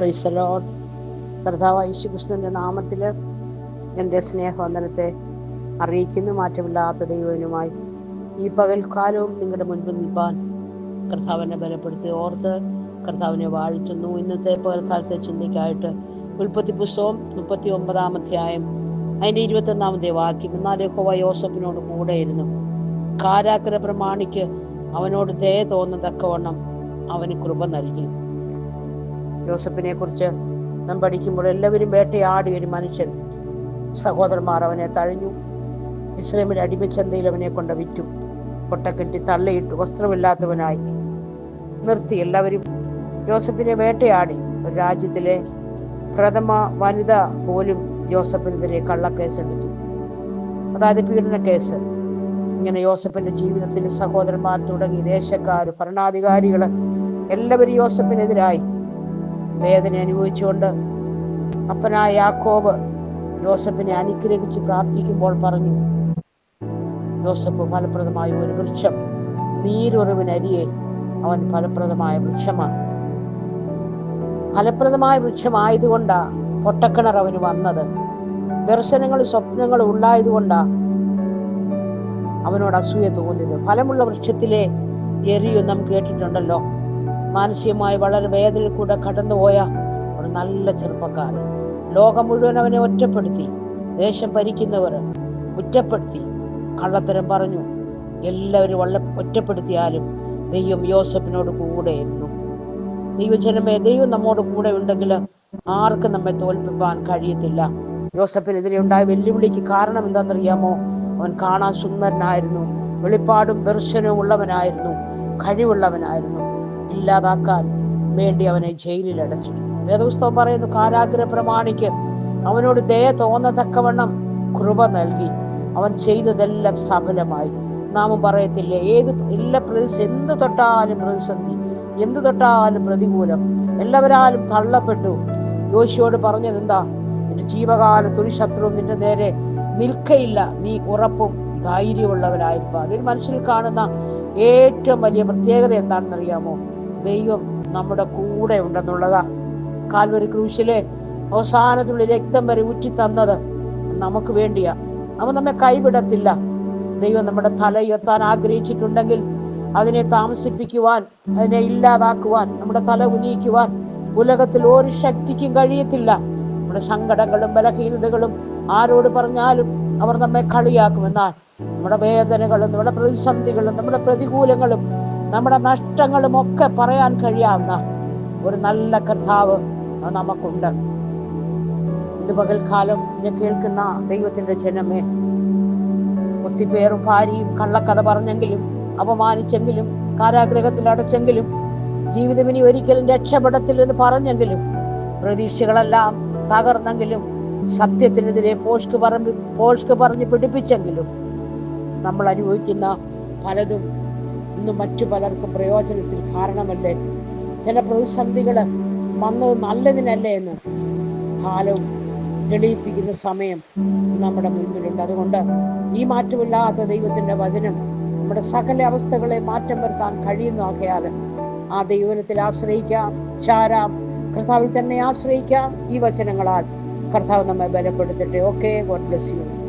പ്രൈസലോൺ കർത്താവ് യേശുക്രിസ്തുവിന്റെ നാമത്തിൽ എന്റെ സ്നേഹവന്ദനത്തെ അറിയിക്കുന്നു. മാറ്റമില്ലാത്ത ദൈവനുമായി ഈ പകൽക്കാലവും നിങ്ങളുടെ മുൻപിൽ നിൽപ്പാൻ കർത്താവിനെ ബലപ്പെടുത്തി ഓർത്ത് കർത്താവിനെ വാഴ്ത്തുന്നു ഇന്നത്തെ പകൽക്കാലത്തെ ചിന്തയ്ക്കായിട്ട് ഉൽപ്പത്തി പുസ്തകം മുപ്പത്തി ഒമ്പതാം അധ്യായം അതിന്റെ ഇരുപത്തൊന്നാമത്തെ വാക്യം. എന്നാൽ യഹോവ യോസഫിനോട് കൂടെയിരുന്നു കാരാക്കര പ്രമാണിക്ക് അവനോട് ദയ തോന്നതക്കവണ്ണം അവന് കൃപ നൽകി. യോസഫിനെ കുറിച്ച് നാം പഠിക്കുമ്പോൾ എല്ലാവരും വേട്ടയാടി ഒരു മനുഷ്യൻ. സഹോദരന്മാർ അവനെ തഴഞ്ഞു. ഇസ്ലാമിൽ അടിമച്ചന്തയിൽ അവനെ കൊണ്ട് വിറ്റു. കൊട്ടക്കെട്ടി തള്ളിയിട്ടു. വസ്ത്രമില്ലാത്തവനായി. നിർത്തി എല്ലാവരും. ജോസഫിനെ വേട്ടയാടി. ഒരു രാജ്യത്തിലെ പ്രഥമ വനിത പോലും ജോസഫിനെതിരെ കള്ളക്കേസെടുത്തു. അതായത് പീഡന കേസ് ഇങ്ങനെ യോസഫിന്റെ ജീവിതത്തിൽ സഹോദരന്മാർ തുടങ്ങി. ദേശക്കാർ ഭരണാധികാരികൾ എല്ലാവരും യോസഫിനെതിരായി. വേദന അനുഭവിച്ചുകൊണ്ട് അപ്പനായ യാക്കോബ് ജോസഫിനെ അനുഗ്രഹിച്ച് പ്രാർത്ഥിക്കുമ്പോൾ പറഞ്ഞു ജോസഫ് ഫലപ്രദമായ ഒരു വൃക്ഷം നീരൊറിവിനരിയെ അവൻ ഫലപ്രദമായ വൃക്ഷമാണ്. ഫലപ്രദമായ വൃക്ഷമായതുകൊണ്ടാ പൊട്ടക്കിണർ അവന് വന്നത്. ദർശനങ്ങളും സ്വപ്നങ്ങളും ഉണ്ടായതുകൊണ്ടാ അവനോട് അസൂയ തോന്നിയത്. ഫലമുള്ള വൃക്ഷത്തിലെ എറിയോ നാം കേട്ടിട്ടുണ്ടല്ലോ. മാനസികമായി വളരെ വേദനയിൽ കൂടെ കടന്നുപോയ ഒരു നല്ല ചെറുപ്പക്കാരൻ. ലോകം മുഴുവൻ അവനെ ഒറ്റപ്പെടുത്തി. ദേശം ഭരിക്കുന്നവർ കുറ്റപ്പെടുത്തി. കള്ളത്തരം പറഞ്ഞു. എല്ലാവരും വള്ള ഒറ്റപ്പെടുത്തിയാലും ദൈവം യോസഫിനോട് കൂടെയിരുന്നു ദൈവജനമേ ദൈവം നമ്മോട് കൂടെ ഉണ്ടെങ്കിൽ ആർക്കും നമ്മെ തോൽപ്പിക്കാൻ കഴിയത്തില്ല. യോസഫിനെതിരെ ഉണ്ടായ വെല്ലുവിളിക്ക് കാരണം എന്താണെന്നറിയാമോ? അവൻ കാണാൻ സുന്ദരനായിരുന്നു. വെളിപ്പാടും ദർശനവും ഉള്ളവനായിരുന്നു. കഴിവുള്ളവനായിരുന്നു. ഇല്ലാതാക്കാൻ വേണ്ടി അവനെ ജയിലിൽ അടച്ചു. വേദപുസ്തകം പറയുന്നു കാരാഗ്രഹ പ്രമാണിക്ക് അവനോട് ദയ തോന്നത്തക്കവണ്ണം കൃപ നൽകി. അവൻ ചെയ്തതെല്ലാം സഫലമായി. നാമും പറയത്തില്ല ഏത് എല്ലാ പ്രതിസന്ധി എന്ത് തൊട്ടാലും പ്രതിസന്ധി എന്ത് തൊട്ടാലും പ്രതികൂലം. എല്ലാവരാലും തള്ളപ്പെട്ടു. യോശിയോട് പറഞ്ഞത് എന്താ? നിന്റെ ജീവകാലത്ത് ഒരു ശത്രുവും നിന്റെ നേരെ നിൽക്കയില്ല. നീ ഉറപ്പും ധൈര്യമുള്ളവരായിരിക്കും ഒരു മനുഷ്യനിൽ കാണുന്ന ഏറ്റവും വലിയ പ്രത്യേകത എന്താണെന്ന് അറിയാമോ ദൈവം നമ്മുടെ കൂടെ ഉണ്ടെന്നുള്ളതാ. കാൽവരി ക്രൂശിലെ അവസാനത്തുള്ള രക്തം വരെ ഊറ്റി തന്നത് നമുക്ക് വേണ്ടിയാ. അവൻ നമ്മെ കൈവിടത്തില്ല. ദൈവം നമ്മുടെ തല ഉയർത്താൻ ആഗ്രഹിച്ചിട്ടുണ്ടെങ്കിൽ അതിനെ താമസിപ്പിക്കുവാൻ അതിനെ ഇല്ലാതാക്കുവാൻ നമ്മുടെ തല ഉന്നയിക്കുവാൻ ഉലകത്തിൽ ഒരു ശക്തിക്കും കഴിയത്തില്ല. നമ്മുടെ സങ്കടങ്ങളും ബലഹീനതകളും ആരോട് പറഞ്ഞാലും അവർ നമ്മെ കളിയാക്കുമെന്നാൽ നമ്മുടെ വേദനകളും നമ്മുടെ പ്രതിസന്ധികളും നമ്മുടെ പ്രതികൂലങ്ങളും നമ്മുടെ നഷ്ടങ്ങളും ഒക്കെ പറയാൻ കഴിയാവുന്ന ഒരു നല്ല കർത്താവ് നമുക്കുണ്ട്. ഇത് പകൽക്കാലം എന്നെ കേൾക്കുന്ന ദൈവത്തിന്റെ ജനമേ ഒത്തിപ്പേറും ഭാര്യയും കള്ളക്കഥ പറഞ്ഞെങ്കിലും അപമാനിച്ചെങ്കിലും കാരാഗ്രഹത്തിൽ അടച്ചെങ്കിലും ജീവിതം ഇനി ഒരിക്കലും രക്ഷപ്പെടത്തില്ലെന്ന് പറഞ്ഞെങ്കിലും പ്രതീക്ഷകളെല്ലാം തകർന്നെങ്കിലും സത്യത്തിനെതിരെ പോഷ്ക്ക് പറമ്പ് പോഷ്ക്ക് പറഞ്ഞ് പിടിപ്പിച്ചെങ്കിലും നമ്മൾ അനുഭവിക്കുന്ന പലതും ഇന്ന് മറ്റു പലർക്കും പ്രയോജനത്തിൽ കാരണമല്ലേ? ചില പ്രതിസന്ധികൾ വന്നത് നല്ലതിനല്ലേ എന്ന് കാലവും തെളിയിപ്പിക്കുന്ന സമയം നമ്മുടെ മുൻപിലുണ്ട്. അതുകൊണ്ട് ഈ മാറ്റമില്ലാത്ത ദൈവത്തിന്റെ വചനം നമ്മുടെ സകല അവസ്ഥകളെ മാറ്റം വരുത്താൻ കഴിയുന്നു ആകയാൽ ആ ദൈവനത്തിൽ ആശ്രയിക്കാം ചാരാം. കർത്താവിൽ തന്നെ ആശ്രയിക്കാം ഈ വചനങ്ങളാൽ. കർത്താവ് നമ്മെ ബലപ്പെടുത്തട്ടെ. Okay God bless you